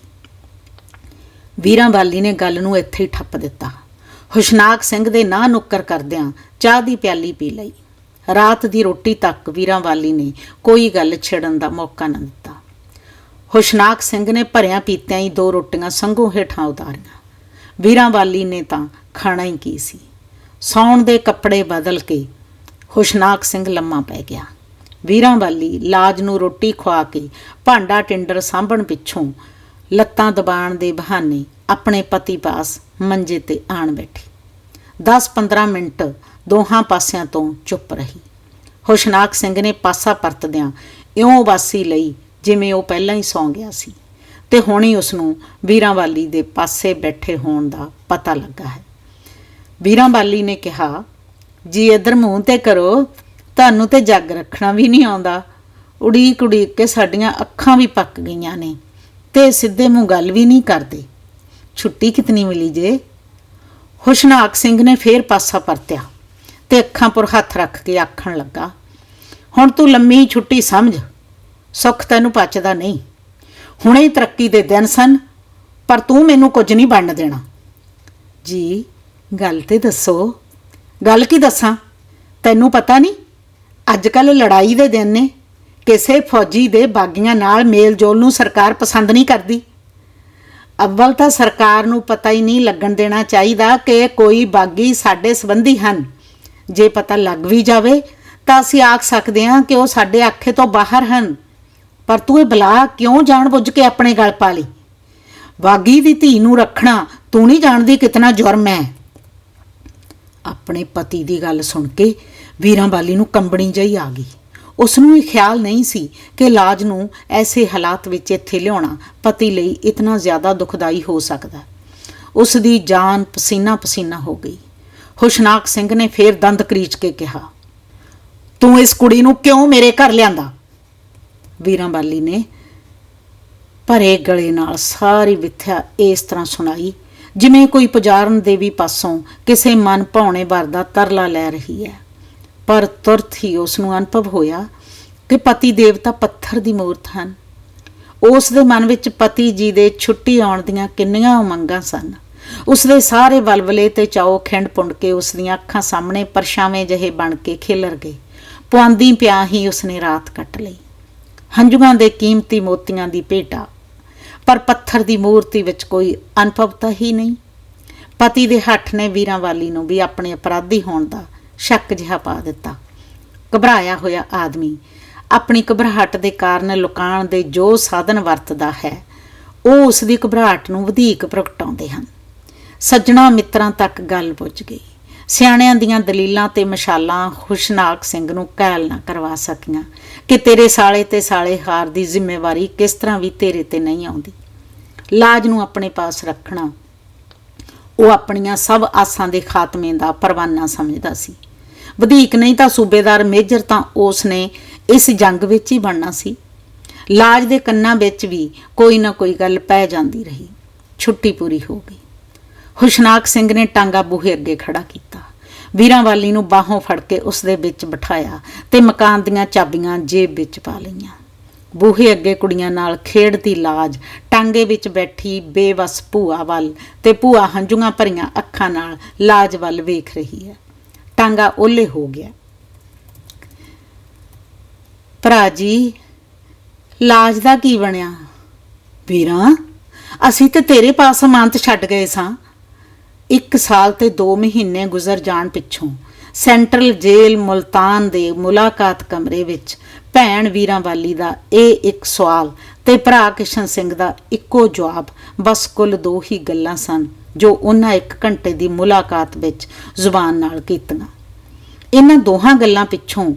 ਵੀਰਾਂ ਵਾਲੀ ਨੇ ਗੱਲ ਨੂੰ ਇੱਥੇ ਹੀ ਠੱਪ ਦਿੱਤਾ। ਹੁਸ਼ਨਾਕ ਸਿੰਘ ਦੇ ਨਾਂ ਨੁੱਕਰ ਕਰਦਿਆਂ ਚਾਹ ਦੀ ਪਿਆਲੀ ਪੀ ਲਈ। ਰਾਤ ਦੀ ਰੋਟੀ ਤੱਕ ਵੀਰਾਂ ਵਾਲੀ ਨੇ ਕੋਈ ਗੱਲ ਛੇੜਨ ਦਾ ਮੌਕਾ ਨਾ ਦਿੱਤਾ। ਹੁਸ਼ਨਾਕ ਸਿੰਘ ਨੇ ਭਰਿਆ ਪੀਤਿਆਂ ਹੀ ਦੋ ਰੋਟੀਆਂ ਸੰਘੋਂ ਹੇਠਾਂ ਉਤਾਰੀਆਂ। ਵੀਰਾਂ ਵਾਲੀ ਨੇ ਤਾਂ ਖਾਣਾ ਹੀ ਕੀ ਸੀ? ਸੌਣ ਦੇ ਕੱਪੜੇ ਬਦਲ ਕੇ ਹੁਸ਼ਨਾਕ ਸਿੰਘ ਲੰਮਾ ਪੈ ਗਿਆ। ਵੀਰਾਂ ਵਾਲੀ ਲਾਜ ਨੂੰ ਰੋਟੀ ਖਵਾ ਕੇ ਭਾਂਡਾ ਟਿੰਡਰ ਸਾਂਭਣ ਪਿੱਛੋਂ ਲੱਤਾਂ ਦਬਾਣ ਦੇ ਬਹਾਨੇ ਆਪਣੇ ਪਤੀ ਪਾਸ ਮੰਜੇ ਤੇ ਆਣ ਬੈਠੀ। 10-15 ਮਿੰਟ ਦੋਹਾਂ ਪਾਸਿਆਂ ਤੋਂ ਚੁੱਪ ਰਹੀ। ਹੁਸ਼ਨਾਕ ਸਿੰਘ ਨੇ ਪਾਸਾ ਪਰਤਦਿਆਂ ਇਉਂ ਵਾਸੀ ਲਈ ਜਿਵੇਂ ਉਹ ਪਹਿਲਾਂ ਹੀ ਸੌਂ ਗਿਆ ਸੀ। ਤੇ ਹੁਣ ਹੀ ਉਸ ਨੂੰ ਵੀਰਾਂ ਵਾਲੀ ਦੇ ਪਾਸੇ ਬੈਠੇ ਹੋਣ ਦਾ ਪਤਾ ਲੱਗਾ ਹੈ। ਵੀਰਾਂ ਵਾਲੀ ਨੇ ਕਿਹਾ, ਜੀ ਇਧਰ ਮੂੰਹ ਤੇ ਕਰੋ, ਤੁਹਾਨੂੰ ਤੇ ਜੱਗ ਰੱਖਣਾ ਵੀ ਨਹੀਂ ਆਉਂਦਾ। ਉਡੀਕ ਉਡੀਕ ਕੇ ਸਾਡੀਆਂ ਅੱਖਾਂ ਵੀ ਪੱਕ ਗਈਆਂ ਨੇ ਤੇ ਸਿੱਧੇ ਮੂੰਹ ਗੱਲ ਵੀ ਨਹੀਂ ਕਰਦੇ। ਛੁੱਟੀ ਕਿਤਨੀ ਮਿਲੀ ਜੇ? ਹੁਸ਼ਨਾਕ ਸਿੰਘ ਨੇ ਫੇਰ ਪਾਸਾ ਪਰਤਿਆ ਤੇ ਅੱਖਾਂ ਪਰ ਹੱਥ ਰੱਖ ਕੇ ਆਖਣ ਲੱਗਾ, ਹੁਣ ਤੂੰ ਲੰਮੀ ਛੁੱਟੀ ਸਮਝ, ਸੁੱਖ ਤੈਨੂੰ ਪਚਦਾ ਨਹੀਂ। ਹੁਣੇ ਹੀ ਤਰੱਕੀ ਦੇ ਦਿਨ ਸਨ, ਪਰ ਤੂੰ ਮੈਨੂੰ ਕੁਝ ਨਹੀਂ ਬਣਨ ਦੇਣਾ। ਜੀ ਗੱਲ ਤੇ ਦੱਸੋ। ਗੱਲ ਕੀ ਦੱਸਾਂ? ਤੈਨੂੰ ਪਤਾ ਨਹੀਂ ਅੱਜ ਕੱਲ ਲੜਾਈ ਦੇ ਦਿਨ ਨੇ। ਕਿਸੇ ਫੌਜੀ ਦੇ ਬਾਗੀਆਂ ਨਾਲ ਮੇਲ ਜੋਲ ਨੂੰ ਸਰਕਾਰ ਪਸੰਦ ਨਹੀਂ ਕਰਦੀ। ਅੱਵਲ ਤਾਂ ਸਰਕਾਰ ਨੂੰ ਪਤਾ ਹੀ ਨਹੀਂ ਲੱਗਣ ਦੇਣਾ ਚਾਹੀਦਾ ਕਿ ਕੋਈ ਬਾਗੀ ਸਾਡੇ ਸੰਬੰਧੀ ਹਨ। ਜੇ ਪਤਾ ਲੱਗ ਵੀ ਜਾਵੇ, ਤਾਂ ਅਸੀਂ ਆਖ ਸਕਦੇ ਹਾਂ ਕਿ ਉਹ ਸਾਡੇ ਆਖੇ ਤੋਂ ਬਾਹਰ ਹਨ। ਪਰ ਤੂੰ ਇਹ ਬਲਾ ਕਿਉਂ ਜਾਣਬੁੱਝ ਕੇ ਆਪਣੇ ਗਲ ਪਾ ਲਈ? ਬਾਗੀ ਦੀ ਧੀ ਨੂੰ ਰੱਖਣਾ, ਤੂੰ ਨਹੀਂ ਜਾਣਦੀ ਕਿਤਨਾ ਜੁਰਮ ਹੈ। ਆਪਣੇ ਪਤੀ ਦੀ ਗੱਲ ਸੁਣ ਕੇ ਵੀਰਾਂ ਬਾਲੀ ਨੂੰ ਕੰਬਣੀ ਜਈ ਆ ਗਈ। ਉਸ ਨੂੰ ਇਹ ਖਿਆਲ ਨਹੀਂ ਸੀ ਕਿ ਲਾਜ ਨੂੰ ਐਸੇ ਹਾਲਾਤ ਵਿੱਚ ਇੱਥੇ ਲਿਆਉਣਾ ਪਤੀ ਲਈ ਇਤਨਾ ਜ਼ਿਆਦਾ ਦੁਖਦਾਈ ਹੋ ਸਕਦਾ। ਉਸ ਦੀ ਜਾਨ ਪਸੀਨਾ ਪਸੀਨਾ ਹੋ ਗਈ। ਹੁਸ਼ਨਾਕ ਸਿੰਘ ਨੇ ਫੇਰ ਦੰਦ ਕਰੀਚ ਕੇ ਕਿਹਾ, ਤੂੰ ਇਸ ਕੁੜੀ ਨੂੰ ਕਿਉਂ ਮੇਰੇ ਘਰ ਲਿਆਂਦਾ? ਵੀਰਾਂ ਬਾਲੀ ਨੇ ਭਰੇ ਗਲੇ ਨਾਲ ਸਾਰੀ ਵਿਥਿਆ ਇਸ ਤਰ੍ਹਾਂ ਸੁਣਾਈ ਜਿਵੇਂ ਕੋਈ ਪੁਜਾਰਨ ਦੇਵੀ ਪਾਸੋਂ ਕਿਸੇ ਮਨ ਭਾਉਣੇ ਵਰ ਦਾ ਤਰਲਾ ਲੈ ਰਹੀ ਹੈ। ਪਰ ਤੁਰਤ ਹੀ ਉਸ ਨੂੰ ਅਨੁਭਵ ਹੋਇਆ ਕਿ ਪਤੀ ਦੇਵਤਾ ਪੱਥਰ ਦੀ ਮੂਰਤ ਹਨ। ਉਸ ਦੇ ਮਨ ਵਿੱਚ ਪਤੀ ਜੀ ਦੇ ਛੁੱਟੀ ਆਉਣ ਦੀਆਂ ਕਿੰਨੀਆਂ ਉਮੰਗਾਂ ਸਨ। ਉਸ ਦੇ ਸਾਰੇ ਵਲਵਲੇ ਤੇ ਚਾਉ ਖਿੰਡ ਪੁੰਡ ਕੇ ਉਸ ਦੀਆਂ ਅੱਖਾਂ ਸਾਹਮਣੇ ਪਰਛਾਵੇਂ ਜਿਹੇ ਬਣ ਕੇ ਖਿਲਰ ਗਏ। ਪੁਆਂਦੀ ਪਿਆ ਹੀ ਉਸਨੇ ਰਾਤ ਕੱਟ ਲਈ। ਹੰਝੂਆਂ ਦੇ ਕੀਮਤੀ ਮੋਤੀਆਂ ਦੀ ਭੇਟਾ ਪਰ ਪੱਥਰ ਦੀ ਮੂਰਤੀ ਵਿੱਚ ਕੋਈ ਅਨੁਭਵਤਾ ਹੀ ਨਹੀਂ। ਪਤੀ ਦੇ ਹੱਠ ਨੇ ਵੀਰਾਂ ਵਾਲੀ ਨੂੰ ਵੀ ਆਪਣੇ ਅਪਰਾਧੀ ਹੋਣ ਦਾ ਸ਼ੱਕ ਜਿਹਾ ਪਾ ਦਿੱਤਾ। ਘਬਰਾਇਆ ਹੋਇਆ ਆਦਮੀ ਆਪਣੀ ਘਬਰਾਹਟ ਦੇ ਕਾਰਨ ਲੁਕਾਉਣ ਦੇ ਜੋ ਸਾਧਨ ਵਰਤਦਾ ਹੈ, ਉਹ ਉਸ ਦੀ ਘਬਰਾਹਟ ਨੂੰ ਵਧੇਕ ਪ੍ਰਗਟਾਉਂਦੇ ਹਨ। ਸੱਜਣਾ ਮਿੱਤਰਾਂ ਤੱਕ ਗੱਲ ਪੁੱਜ ਗਈ। ਸਿਆਣਿਆਂ ਦੀਆਂ ਦਲੀਲਾਂ ਤੇ ਮਸ਼ਾਲਾਂ ਖੁਸ਼ਨਾਕ ਸਿੰਘ ਨੂੰ ਕਾਇਲ ਨਾ ਕਰਵਾ ਸਕੀਆਂ। ਕਿ ਤੇਰੇ ਸਾਲੇ ਤੇ ਸਾਲੇ ਹਾਰ ਦੀ ਜ਼ਿੰਮੇਵਾਰੀ ਕਿਸ ਤਰ੍ਹਾਂ ਵੀ ਤੇਰੇ ਤੇ ਨਹੀਂ ਆਉਂਦੀ। ਲਾਜ ਨੂੰ ਆਪਣੇ ਪਾਸ ਰੱਖਣਾ, ਉਹ ਆਪਣੀਆਂ ਸਭ ਆਸਾਂ ਦੇ ਖਾਤਮੇ ਦਾ ਪਰਵਾਨਾ ਸਮਝਦਾ ਸੀ। ਵਧੇਕ ਨਹੀਂ ਤਾਂ ਸੂਬੇਦਾਰ ਮੇਜਰ ਤਾਂ ਉਸ ਨੇ ਇਸ ਜੰਗ ਵਿੱਚ ਹੀ ਬਣਨਾ ਸੀ। ਲਾਜ ਦੇ ਕੰਨਾਂ ਵਿੱਚ ਵੀ ਕੋਈ ਨਾ ਕੋਈ ਗੱਲ ਪੈ ਜਾਂਦੀ ਰਹੀ। ਛੁੱਟੀ ਪੂਰੀ ਹੋ ਗਈ। ਹੁਸ਼ਨਾਕ ਸਿੰਘ ਨੇ ਟਾਂਗਾ ਬੂਹੇ ਅੱਗੇ ਖੜਾ ਕੀਤਾ। ਵੀਰਾਂ ਵਾਲੀ ਨੂੰ ਬਾਹੋਂ ਫੜ ਕੇ ਉਸ ਦੇ ਵਿੱਚ ਬਿਠਾਇਆ ਤੇ ਮਕਾਨ ਦੀਆਂ ਚਾਬੀਆਂ ਜੇਬ ਵਿੱਚ ਪਾ ਲਈਆਂ। ਬੂਹੇ ਅੱਗੇ ਕੁੜੀਆਂ ਨਾਲ ਖੇਡਦੀ ਲਾਜ, ਟਾਂਗੇ ਵਿੱਚ ਬੈਠੀ ਬੇਵਸ ਭੂਆ ਵੱਲ ਤੇ ਭੂਆ ਹੰਝੂਆਂ ਭਰੀਆਂ ਅੱਖਾਂ ਨਾਲ ਲਾਜ ਵੱਲ ਵੇਖ ਰਹੀ ਹੈ। ਟਾਂਗਾ ਓਲੇ ਹੋ ਗਿਆ। ਭਰਾ ਜੀ, ਲਾਜ ਦਾ ਕੀ ਬਣਿਆ? ਵੀਰਾਂ, ਅਸੀਂ ਤੇ ਤੇਰੇ ਪਾਸ ਅਮਾਨਤ ਛੱਡ ਗਏ ਸਾਂ। ਇੱਕ ਸਾਲ ਤੇ 2 ਮਹੀਨੇ ਗੁਜ਼ਰ ਜਾਣ ਪਿੱਛੋਂ ਸੈਂਟਰਲ ਜੇਲ੍ਹ ਮੁਲਤਾਨ ਦੇ ਮੁਲਾਕਾਤ ਕਮਰੇ ਵਿੱਚ ਭੈਣ ਵੀਰਾਂ ਵਾਲੀ ਦਾ ਇਹ ਇੱਕ ਸਵਾਲ ਤੇ ਭਰਾ ਕਿਸ਼ਨ ਸਿੰਘ ਦਾ ਇੱਕੋ ਜਵਾਬ, ਬਸ ਕੁੱਲ ਦੋ ਹੀ ਗੱਲਾਂ ਸਨ ਜੋ ਉਹਨਾਂ ਇੱਕ ਘੰਟੇ ਦੀ ਮੁਲਾਕਾਤ ਵਿੱਚ ਜ਼ੁਬਾਨ ਨਾਲ ਕੀਤੀਆਂ। ਇਹਨਾਂ ਦੋਹਾਂ ਗੱਲਾਂ ਪਿੱਛੋਂ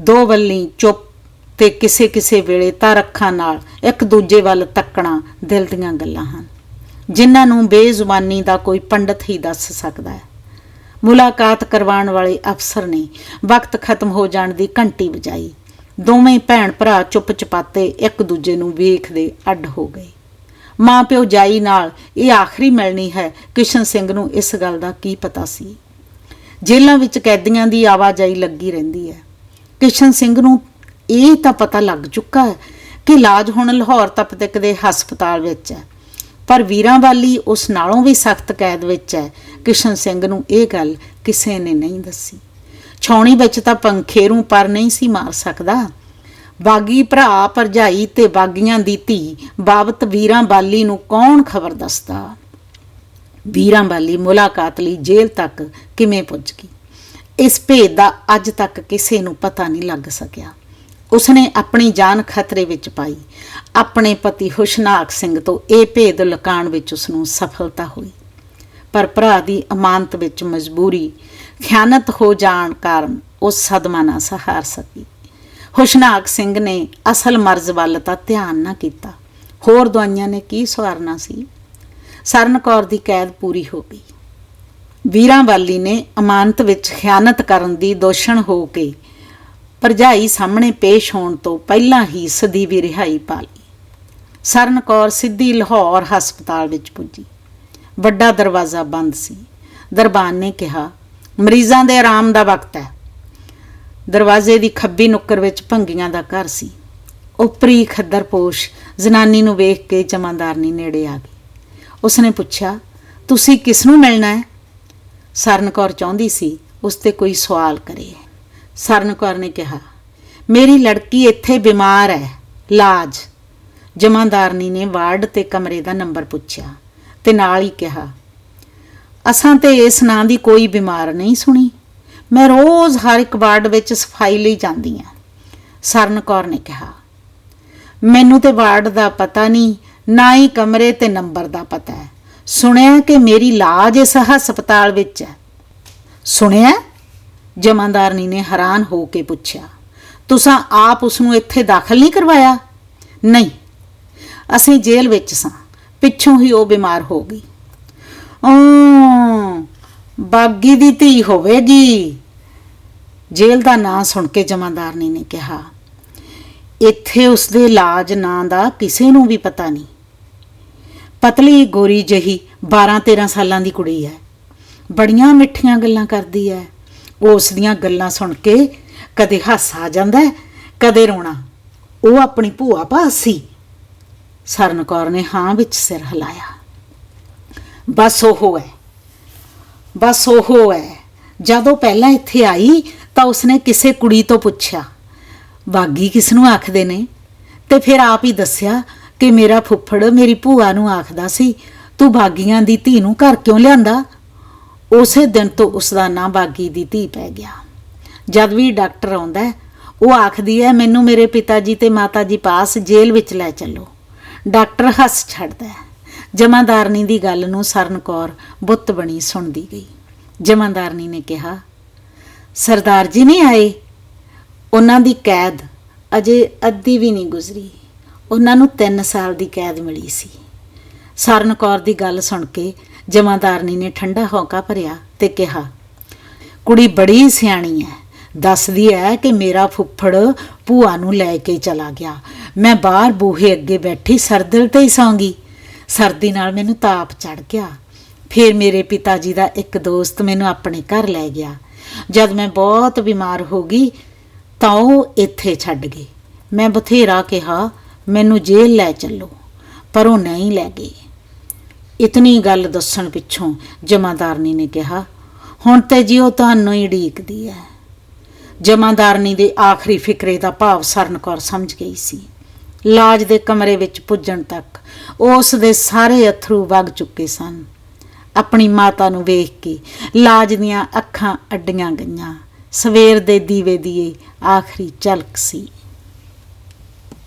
ਦੋ ਵੱਲੀ ਚੁੱਪ ਤੇ ਕਿਸੇ ਕਿਸੇ ਵੇਲੇ ਤਾਂ ਰੱਖਾਂ ਨਾਲ ਇੱਕ ਦੂਜੇ ਵੱਲ ਤੱਕਣਾ ਦਿਲ ਦੀਆਂ ਗੱਲਾਂ ਹਨ। ਜਿਨ੍ਹਾਂ ਨੂੰ ਬੇਜ਼ੁਬਾਨੀ ਦਾ ਕੋਈ ਪੰਡਤ ਹੀ ਦੱਸ ਸਕਦਾ ਹੈ। ਮੁਲਾਕਾਤ ਕਰਵਾਉਣ ਵਾਲੇ ਅਫਸਰ ਨੇ ਵਕਤ ਖਤਮ ਹੋ ਜਾਣ ਦੀ ਘੰਟੀ ਵਜਾਈ। ਦੋਵੇਂ ਭੈਣ ਭਰਾ ਚੁੱਪ ਚਪਾਤੇ ਇੱਕ ਦੂਜੇ ਨੂੰ ਵੇਖਦੇ ਅੱਡ ਹੋ ਗਏ। ਮਾਂ ਪਿਓ ਜਾਈ ਨਾਲ ਇਹ ਆਖਰੀ ਮਿਲਣੀ ਹੈ ਕਿਸ਼ਨ ਸਿੰਘ ਨੂੰ ਇਸ ਗੱਲ ਦਾ ਕੀ ਪਤਾ ਸੀ। ਜੇਲ੍ਹਾਂ ਵਿੱਚ ਕੈਦੀਆਂ ਦੀ ਆਵਾਜਾਈ ਲੱਗੀ ਰਹਿੰਦੀ ਹੈ। ਕਿਸ਼ਨ ਸਿੰਘ ਨੂੰ ਇਹ ਤਾਂ ਪਤਾ ਲੱਗ ਚੁੱਕਾ ਹੈ ਕਿ ਇਲਾਜ ਹੁਣ ਲਾਹੌਰ ਤਪਤਕ ਦੇ ਹਸਪਤਾਲ ਵਿੱਚ ਹੈ। ਪਰ ਵੀਰਾਂ ਵਾਲੀ ਉਸ ਨਾਲੋਂ ਵੀ ਸਖਤ ਕੈਦ ਵਿੱਚ ਹੈ। ਕਿਸ਼ਨ ਸਿੰਘ ਨੂੰ ਇਹ ਗੱਲ ਕਿਸੇ ਨੇ ਨਹੀਂ ਦੱਸੀ। ਛੌਣੀ ਵਿੱਚ ਤਾਂ ਪੰਖੇਰੂ ਪਰ ਨਹੀਂ ਸੀ ਮਾਰ ਸਕਦਾ। ਬਾਗੀ ਭਰਾ, ਭਰਜਾਈ ਤੇ ਬਾਗੀਆਂ ਦੀ ਧੀ ਬਾਬਤ ਵੀਰਾਂ ਬਾਲੀ ਨੂੰ ਕੌਣ ਖਬਰ ਦੱਸਦਾ? ਵੀਰਾਂ ਬਾਲੀ ਮੁਲਾਕਾਤ ਲਈ ਜੇਲ੍ਹ ਤੱਕ ਕਿਵੇਂ ਪੁੱਜ ਗਈ? ਇਸ ਭੇਦ ਦਾ ਅੱਜ ਤੱਕ ਕਿਸੇ ਨੂੰ ਪਤਾ ਨਹੀਂ ਲੱਗ ਸਕਿਆ। ਉਸਨੇ ਆਪਣੀ ਜਾਨ ਖਤਰੇ ਵਿੱਚ ਪਾਈ। ਆਪਣੇ ਪਤੀ ਹੁਸ਼ਨਾਕ ਸਿੰਘ ਤੋਂ ਇਹ ਭੇਦ ਲੁਕਾਉਣ ਵਿੱਚ ਉਸ ਨੂੰ ਸਫਲਤਾ ਹੋਈ। ਪਰ ਭਰਾ ਦੀ ਅਮਾਨਤ ਵਿੱਚ ਮਜਬੂਰੀ, ਖਿਆਨਤ ਹੋ ਜਾਣ ਕਾਰਨ ਉਹ ਸਦਮਾ ਨਾ ਸਹਾਰ ਸਕੀ। ਹੁਸ਼ਨਾਕ ਸਿੰਘ ਨੇ ਅਸਲ ਮਰਜ਼ ਵੱਲ ਤਾਂ ਧਿਆਨ ਨਾ ਕੀਤਾ। ਹੋਰ ਦਵਾਈਆਂ ਨੇ ਕੀ ਸਵਾਰਨਾ ਸੀ? ਸਰਨ ਕੌਰ ਦੀ ਕੈਦ ਪੂਰੀ ਹੋ ਗਈ। ਵੀਰਾਂ ਵਾਲੀ ਨੇ ਅਮਾਨਤ ਵਿੱਚ ਖਿਆਨਤ ਕਰਨ ਦੀ ਦੋਸ਼ਣ ਹੋ ਕੇ ਭਰਜਾਈ ਸਾਹਮਣੇ ਪੇਸ਼ ਹੋਣ ਤੋਂ ਪਹਿਲਾਂ ਹੀ ਸਦੀਵੀ ਰਿਹਾਈ ਪਾ ਲਈ। ਸਰਨ ਕੌਰ ਸਿੱਧੀ ਲਾਹੌਰ ਹਸਪਤਾਲ ਵਿੱਚ ਪੁੱਜੀ। ਵੱਡਾ ਦਰਵਾਜ਼ਾ ਬੰਦ ਸੀ। ਦਰਬਾਨ ਨੇ ਕਿਹਾ, ਮਰੀਜ਼ਾਂ ਦੇ ਆਰਾਮ ਦਾ ਵਕਤ ਹੈ। ਦਰਵਾਜ਼ੇ ਦੀ ਖੱਬੀ ਨੁੱਕਰ ਵਿੱਚ ਭੰਗੀਆਂ ਦਾ ਘਰ ਸੀ। ਉਪਰੀ ਖੱਦਰਪੋਸ਼ ਜ਼ਨਾਨੀ ਨੂੰ ਵੇਖ ਕੇ ਜਮਾਂਦਾਰਨੀ ਨੇੜੇ ਆ ਗਈ। ਉਸਨੇ ਪੁੱਛਿਆ, ਤੁਸੀਂ ਕਿਸ ਨੂੰ ਮਿਲਣਾ ਹੈ? ਸਰਨ ਕੌਰ ਚਾਹੁੰਦੀ ਸੀ, ਉਸ ਤੇ ਕੋਈ ਸਵਾਲ ਕਰੇ ਸਰਨ ਕੌਰ ਨੇ ਕਿਹਾ, ਮੇਰੀ ਲੜਕੀ ਇੱਥੇ ਬਿਮਾਰ ਹੈ, ਲਾਜ। ਜਮਾਂਦਾਰਨੀ ਨੇ ਵਾਰਡ ਤੇ ਕਮਰੇ ਦਾ ਨੰਬਰ ਪੁੱਛਿਆ ਤੇ ਨਾਲ ਹੀ ਕਿਹਾ, ਅਸਾਂ ਤੇ ਇਸ ਨਾਂ ਦੀ ਕੋਈ ਬਿਮਾਰ ਨਹੀਂ ਸੁਣੀ। ਮੈਂ ਰੋਜ਼ ਹਰ ਇੱਕ ਵਾਰਡ ਵਿੱਚ ਸਫ਼ਾਈ ਲਈ ਜਾਂਦੀ ਹਾਂ। ਸਰਨ ਕੌਰ ਨੇ ਕਿਹਾ, ਮੈਨੂੰ ਤੇ ਵਾਰਡ ਦਾ ਪਤਾ ਨਹੀਂ, ਨਾ ਹੀ ਕਮਰੇ ਤੇ ਨੰਬਰ ਦਾ ਪਤਾ ਹੈ। ਸੁਣਿਆ ਕਿ ਮੇਰੀ ਲਾਜ ਇਸ ਹਸਪਤਾਲ ਵਿੱਚ ਹੈ? ਸੁਣਿਆ? ਜਮਾਂਦਾਰਨੀ ਨੇ ਹੈਰਾਨ ਹੋ ਕੇ ਪੁੱਛਿਆ, ਤੁਸੀਂ ਆਪ ਉਸ ਨੂੰ ਇੱਥੇ ਦਾਖਲ ਨਹੀਂ ਕਰਵਾਇਆ? ਨਹੀਂ, ਅਸੀਂ ਜੇਲ੍ਹ ਵਿੱਚ ਸਾਂ, ਪਿੱਛੋਂ ਹੀ ਉਹ ਬਿਮਾਰ ਹੋ ਗਈ। ਓ ਬਾਗੀ ਦੀ ਧੀ ਹੋਵੇਗੀ? ਜੇਲ੍ਹ ਦਾ ਨਾਂ ਸੁਣ ਕੇ ਜਮਾਦਾਰਨੀ ਨੇ ਕਿਹਾ। ਇੱਥੇ ਉਸਦੇ ਇਲਾਜ ਨਾਂ ਦਾ ਕਿਸੇ ਨੂੰ ਵੀ ਪਤਾ ਨਹੀਂ। ਪਤਲੀ ਗੋਰੀ ਜਹੀ 12-13 ਸਾਲਾਂ ਦੀ ਕੁੜੀ ਹੈ, ਬੜੀਆਂ ਮਿੱਠੀਆਂ ਗੱਲਾਂ ਕਰਦੀ ਹੈ ਉਸ ਦੀਆਂ ਗੱਲਾਂ ਸੁਣ ਕੇ ਕਦੇ ਹਾਸਾ ਆ ਜਾਂਦਾ ਕਦੇ ਰੋਣਾ। ਉਹ ਆਪਣੀ ਭੂਆ ਭਾਸੀ। ਸਰਨ ਕੌਰ ਨੇ ਹਾਂ ਵਿੱਚ ਸਿਰ ਹਿਲਾਇਆ। ਬਸ ਉਹ ਹੈ। ਬਸ ਉਹ ਹੈ। ਜਦੋਂ ਪਹਿਲਾਂ ਇੱਥੇ ਆਈ ਤਾਂ ਉਸਨੇ ਕਿਸੇ ਕੁੜੀ ਤੋਂ ਪੁੱਛਿਆ। ਬਾਗੀ ਕਿਸ ਨੂੰ ਆਖਦੇ ਨੇ? ਤੇ ਫਿਰ ਆਪ ਹੀ ਦੱਸਿਆ ਕਿ ਮੇਰਾ ਫੁੱਫੜ ਮੇਰੀ ਭੂਆ ਨੂੰ ਆਖਦਾ ਸੀ, ਤੂੰ ਬਾਗੀਆਂ ਦੀ ਧੀ ਨੂੰ ਘਰ ਕਿਉਂ ਲਿਆਂਦਾ? ਉਸੇ ਦਿਨ ਤੋਂ ਉਸ ਦਾ ਨਾਂ ਬਾਗੀ ਦੀ ਧੀ ਪੈ ਗਿਆ। ਜਦ ਵੀ ਡਾਕਟਰ ਆਉਂਦਾ ਹੈ, ਉਹ ਆਖਦੀ ਹੈ ਮੈਨੂੰ ਮੇਰੇ ਪਿਤਾ ਜੀ ਤੇ ਮਾਤਾ ਜੀ ਪਾਸ ਜੇਲ੍ਹ ਵਿੱਚ ਲੈ ਚੱਲੋ। ਡਾਕਟਰ ਹੱਸ ਛੱਡਦਾ ਹੈ। ਜਮਾਦਾਰਨੀ ਦੀ ਗੱਲ ਨੂੰ ਸਰਨ ਕੌਰ ਬੁੱਤ ਬਣੀ ਸੁਣਦੀ ਗਈ। ਜਮਾਦਾਰਨੀ ਨੇ ਕਿਹਾ ਸਰਦਾਰ ਜੀ ਨਹੀਂ ਆਏ? ਉਹਨਾਂ ਦੀ ਕੈਦ ਅਜੇ ਅੱਧੀ ਵੀ ਨਹੀਂ ਗੁਜ਼ਰੀ। ਉਹਨਾਂ ਨੂੰ 3 ਸਾਲ ਦੀ ਕੈਦ ਮਿਲੀ ਸੀ। ਸਰਨ ਕੌਰ ਦੀ ਗੱਲ ਸੁਣ ਕੇ ਜਮਾਦਾਰਨੀ ਨੇ ਠੰਡਾ ਹੌਂਕਾ ਭਰਿਆ ਤੇ ਕਿਹਾ, ਕੁੜੀ ਬੜੀ ਸਿਆਣੀ ਹੈ ਦੱਸਦੀ ਹੈ ਕਿ ਮੇਰਾ ਫੁੱਫੜ ਭੂਆ ਨੂੰ ਲੈ ਕੇ ਚਲਾ ਗਿਆ। ਮੈਂ ਬਾਹਰ ਬੂਹੇ ਅੱਗੇ ਬੈਠੀ ਸਰਦਲ ਤੇ ਹੀ ਸੌਂਗੀ। ਸਰਦੀ ਨਾਲ ਮੈਨੂੰ ਤਾਪ ਚੜ ਗਿਆ। ਫਿਰ ਮੇਰੇ ਪਿਤਾ ਜੀ ਦਾ ਇੱਕ ਦੋਸਤ ਮੈਨੂੰ ਆਪਣੇ ਘਰ ਲੈ ਗਿਆ। ਜਦ ਮੈਂ ਬਹੁਤ ਬਿਮਾਰ ਹੋ ਗਈ, ਤਾਂ ਉਹ ਇੱਥੇ ਛੱਡ ਗਏ। ਮੈਂ ਬਥੇਰਾ ਕਿਹਾ, ਮੈਨੂੰ ਜੇਲ੍ਹ ਲੈ ਚੱਲੋ, ਪਰ ਉਹ ਨਹੀਂ ਲੈ ਗਏ। ਇਤਨੀ ਗੱਲ ਦੱਸਣ ਪਿੱਛੋਂ ਜਮਾਦਾਰਨੀ ਨੇ ਕਿਹਾ, ਹੁਣ ਤੇ ਜੀ ਉਹ ਤੁਹਾਨੂੰ ਹੀ ਢੀਕਦੀ ਹੈ ਜਮਾਦਾਰਨੀ ਦੇ ਆਖਰੀ ਫਿਕਰੇ ਦਾ ਭਾਵ ਸਰਨ ਕੌਰ ਸਮਝ ਗਈ ਸੀ। ਲਾਜ ਦੇ ਕਮਰੇ ਵਿੱਚ ਪੁੱਜਣ ਤੱਕ ਉਸ ਦੇ ਸਾਰੇ ਅਥਰੂ ਵਗ ਚੁੱਕੇ ਸਨ। ਆਪਣੀ ਮਾਤਾ ਨੂੰ ਵੇਖ ਕੇ ਲਾਜ ਦੀਆਂ ਅੱਖਾਂ ਅੱਡੀਆਂ ਗਈਆਂ। ਸਵੇਰ ਦੇ ਦੀਵੇ ਦੀ ਆਖਰੀ ਝਲਕ ਸੀ।